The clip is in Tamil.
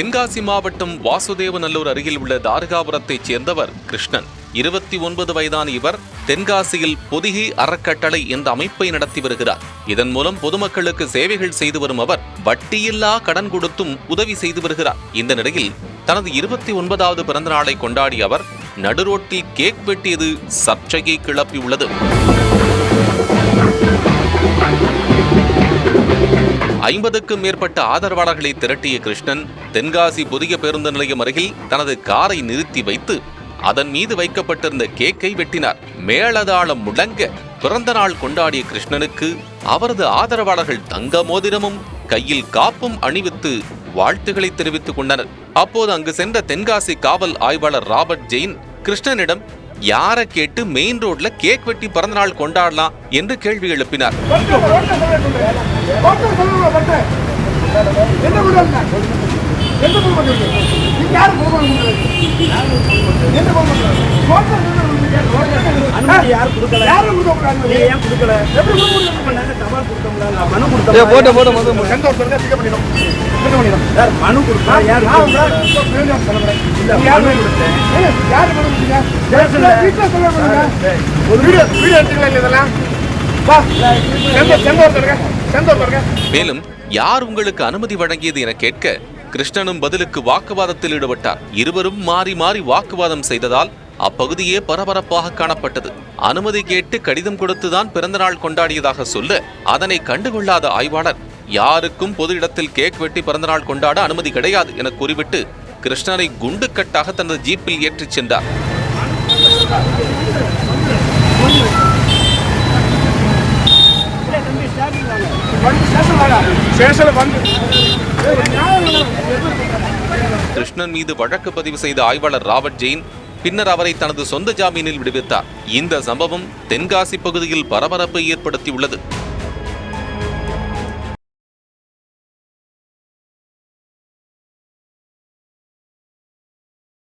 தென்காசி மாவட்டம் வாசுதேவநல்லூர் அருகில் உள்ள தாரகாபுரத்தைச் சேர்ந்தவர் கிருஷ்ணன். இருபத்தி ஒன்பது வயதான இவர் தென்காசியில் பொதிகை அறக்கட்டளை என்ற அமைப்பை நடத்தி வருகிறார். இதன் மூலம் பொதுமக்களுக்கு சேவைகள் செய்து வரும் அவர் வட்டியில்லா கடன் கொடுத்தும் உதவி செய்து வருகிறார். இந்த நிலையில் தனது இருபத்தி ஒன்பதாவது பிறந்த நாளை கொண்டாடிய அவர் நடுரோட்டில் கேக் வெட்டியது சர்ச்சையை கிளப்பியுள்ளது ஐம்பதுக்கும் மேற்பட்ட ஆதரவாளர்களை திரட்டிய கிருஷ்ணன் தென்காசி புதிய பேருந்து நிலையம் அருகில் தனது காரை நிறுத்தி வைத்து அதன் மீது வைக்கப்பட்டிருந்த கேக்கை வெட்டினார். மேளதாளம் முழங்க பிறந்த நாள் கொண்டாடிய கிருஷ்ணனுக்கு அவரது ஆதரவாளர்கள் தங்க மோதிரமும் கையில் காப்பும் அணிவித்து வாழ்த்துக்களை தெரிவித்துக் கொண்டனர். அப்போது அங்கு சென்ற தென்காசி காவல் ஆய்வாளர் ராபர்ட் ஜெயின் கிருஷ்ணனிடம் யார கேட்டு மெயின் ரோட்ல கேக் வெட்டி பிறந்தநாள் கொண்டாடலாம் என்று கேள்வி எழுப்பினார். போட்டு, போட்டு, மனு கொடுத்தா யாரு சொல்ல ஒரு வீடியோ வீடியோ எடுத்துக்கலாம் இதெல்லாம் வா மேலும் யார் உங்களுக்கு அனுமதி வழங்கியது என கேட்க கிருஷ்ணனும் பதிலுக்கு வாக்குவாதத்தில் ஈடுபட்டார். இருவரும் மாறி மாறி வாக்குவாதம் செய்ததால் அப்பகுதியே பரபரப்பாக காணப்பட்டது. அனுமதி கேட்டு கடிதம் கொடுத்துதான் பிறந்தநாள் கொண்டாடியதாக சொல்ல அதனை கண்டுகொள்ளாத ஆய்வாளர் யாருக்கும் பொது இடத்தில் கேக் வெட்டி பிறந்தநாள் கொண்டாட அனுமதி கிடையாது என கூறிவிட்டு கிருஷ்ணனை குண்டுக்கட்டாக தனது ஜீப்பில் ஏற்றிச் சென்றார். கிருஷ்ணன் மீது வழக்கு பதிவு செய்த ஆய்வாளர் ராபர்ட் ஜெயின் பின்னர் அவரை தனது சொந்த ஜாமீனில் விடுவித்தார். இந்த சம்பவம் தென்காசி பகுதியில் பரபரப்பை ஏற்படுத்தியுள்ளது.